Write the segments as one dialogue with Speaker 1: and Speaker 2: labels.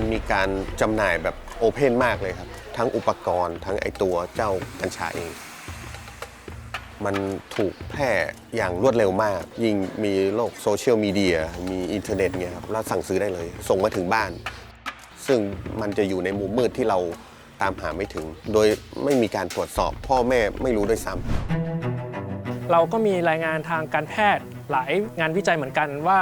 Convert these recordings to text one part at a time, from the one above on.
Speaker 1: มันมีการจำหน่ายแบบโอเพนมากเลยครับ ทั้งอุปกรณ์ทั้งไอตัวเจ้ากัญชาเอง มันถูกแพร่อย่างรวดเร็วมาก ยิ่งมีโลกโซเชียลมีเดียมีอินเทอร์เน็ตเนี่ยครับเราสั่งซื้อได้เลย ส่งมาถึงบ้าน ซึ่งมันจะอยู่ในมุมมืดที่เราตามหาไม่ถึง โดยไม่มีการตรวจสอบ พ่อแม่ไม่รู้ด้วยซ้ำ
Speaker 2: เราก็มีรายงานทางการแพทย์หลายงานวิจัยเหมือนกันว่า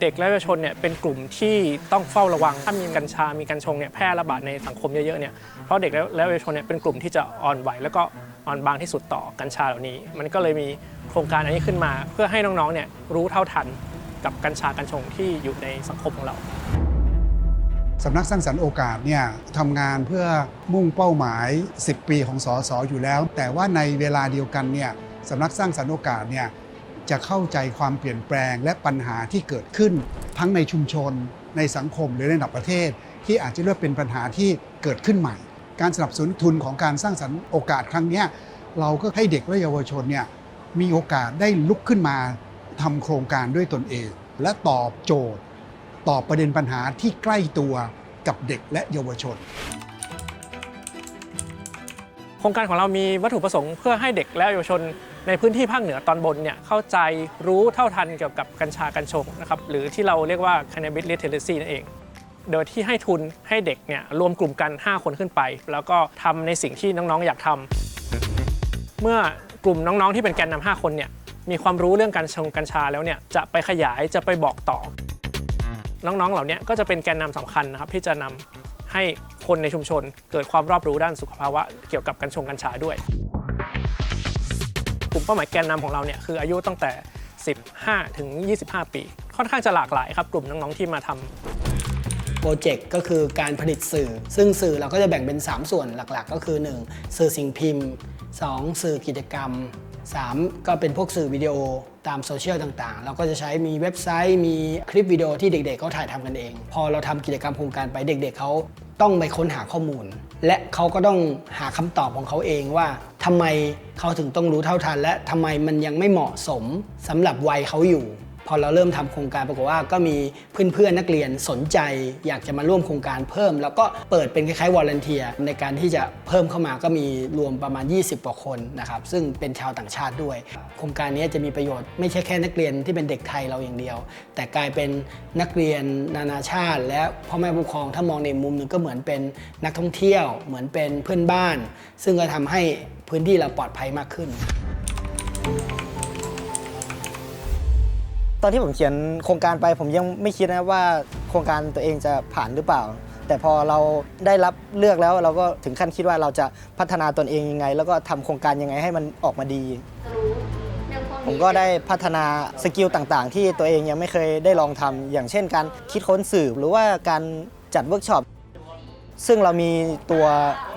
Speaker 2: เด็กและเยาวชนเนี่ยเป็นกลุ่มที่ต้องเฝ้าระวัง ถ้ามีกัญชา มีกัญชงเนี่ยแพร่ระบาดในสังคมเยอะๆเนี่ยเพราะเด็กและเยาวชนเนี่ยเป็นกลุ่มที่จะอ่อนไหวแล้วก็อ่อนบางที่สุดต่อกัญชาเหล่านี้ มันก็เลยมีโครงการอันนี้ขึ้นมา เพื่อให้น้องๆเนี่ยรู้เท่าทันกับกัญชากัญชงที่อยู่ในสังคมของเรา
Speaker 3: สำนักสร้างสรรค์โอกาสเนี่ยทำงานเพื่อมุ่งเป้าหมาย 10 ปีของสอสออยู่แล้ว แต่ว่าในเวลาเดียวกันเนี่ยสำนักสร้างสรรค์โอกาสเนี่ย จะเข้าใจความเปลี่ยนแปลงและปัญหาที่เกิดขึ้น ทั้งในชุมชน ในสังคมหรือในระดับประเทศ ที่อาจจะเรียกเป็นปัญหาที่เกิดขึ้นใหม่ การสนับสนุนทุนของการสร้างสรรค์โอกาสครั้งนี้เราก็ให้เด็กและเยาวชนเนี่ยมีโอกาสได้ลุกขึ้นมาทำโครงการด้วยตนเอง และตอบโจทย์ ตอบประเด็นปัญหาที่ใกล้ตัวกับเด็กและเยาวชน
Speaker 2: โครงการของเรามีวัตถุประสงค์เพื่อให้เด็กและเยาวชน ในพื้นที่ภาคเหนือตอนบนเนี่ยเข้าใจรู้เท่าทันเกี่ยวกับกัญชากัญชงนะครับหรือที่เราเรียกว่า cannabis literacy นั่นเอง โดยที่ให้ทุนให้เด็กเนี่ยรวมกลุ่มกัน 5 คนขึ้นไป แล้วก็ทำในสิ่งที่น้องๆอยากทำเมื่อกลุ่มน้องๆที่เป็นแกนนำ5คนเนี่ยมีความรู้เรื่องการชงกัญชาแล้วเนี่ยจะไปขยายจะไปบอกต่อ น้องๆเหล่านี้ก็จะเป็นแกนนำสำคัญนะครับที่จะนำให้คนในชุมชนเกิดความรอบรู้ด้านสุขภาวะเกี่ยวกับกัญชงกัญชาด้วย กลุ่มเป้าหมายแกนนำของเราเนี่ยคืออายุตั้งแต่ 15 ถึง 25 ปี ค่อนข้างจะหลากหลายครับกลุ่มน้องๆที่มาทำ
Speaker 4: โปรเจกต์ก็คือการผลิตสื่อ ซึ่งสื่อเราก็จะแบ่งเป็น 3 ส่วนหลักๆ ก็คือ 1. สื่อสิ่งพิมพ์ 2. สื่อกิจกรรม 3. ก็เป็นพวกสื่อวิดีโอตามโซเชียลต่างๆ เราก็จะใช้มีเว็บไซต์ มีคลิปวิดีโอที่เด็กๆเขาถ่ายทำกันเอง พอเราทำกิจกรรมโครงการไปเด็กๆเขาต้องไปค้นหาข้อมูล และเขาก็ต้องหาคำตอบของเขาเองว่า ทำไมเขาถึงต้องรู้เท่าทัน และทำไมมันยังไม่เหมาะสมสำหรับวัยเขาอยู่ พอเราเริ่มทำโครงการปรากฏว่าก็มีเพื่อนๆนักเรียนสนใจ อยากจะมาร่วมโครงการเพิ่ม แล้วก็เปิดเป็นคล้ายๆวอลเนเทียในการที่จะเพิ่มเข้ามาก็มีรวมประมาณ 20กว่าคนนะครับซึ่งเป็นชาวต่างชาติด้วย โครงการนี้จะมีประโยชน์ไม่ใช่แค่นักเรียนที่เป็นเด็กไทยเราอย่างเดียว แต่กลายเป็นนักเรียนนานาชาติ และพ่อแม่ผู้ปกครองถ้ามองในมุมหนึ่งก็เหมือนเป็นนักท่องเที่ยว เหมือนเป็นเพื่อนบ้าน ซึ่งก็ทำให้พื้นที่เราปลอดภัยมากขึ้น
Speaker 5: ตอนที่ผมเขียนโครงการไปผมยังไม่คิดนะว่าโครงการตัวเองจะผ่านหรือเปล่า แต่พอเราได้รับเลือกแล้วเราก็ถึงขั้นคิดว่าเราจะพัฒนาตนเองยังไง แล้วก็ทำโครงการยังไงให้มันออกมาดี ผมก็ได้พัฒนาสกิลต่างๆ ที่ตัวเองยังไม่เคยได้ลองทำอย่างเช่น การคิดค้นสื่อหรือว่าการจัดเวิร์กช็อปซึ่งเรามีตัว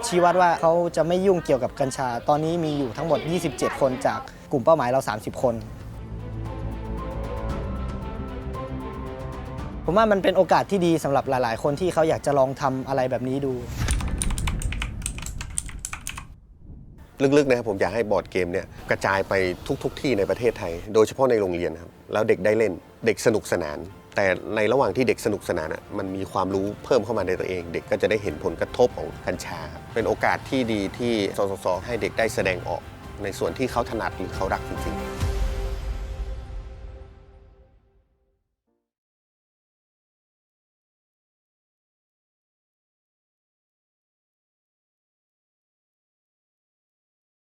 Speaker 5: ชี้วัดว่าเขาจะไม่ยุ่งเกี่ยวกับกัญชา ตอนนี้มีอยู่ทั้งหมด 27 คนจากกลุ่มเป้าหมายเรา 30 คน ผมว่ามันเป็นโอกาสที่ดีสำหรับหลาย ๆ คนที่เขาอยากจะลองทำอะไรแบบนี้ดู
Speaker 1: ลึกๆนะครับผมอยากให้บอร์ดเกมเนี่ยกระจายไปทุกๆทที่ในประเทศไทย โดยเฉพาะในโรงเรียนครับแล้วเด็กได้เล่นเด็กสนุกสนาน แต่ในระหว่างที่เด็กสนุกสนานอะมันมีความรู้เพิ่มเข้ามาในตัวเอง เด็กก็จะได้เห็นผลกระทบของกัญชา เป็นโอกาสที่ดีที่สสสให้เด็กได้แสดงออก ในส่วนที่เขาถนัดหรือเขารักจริงๆ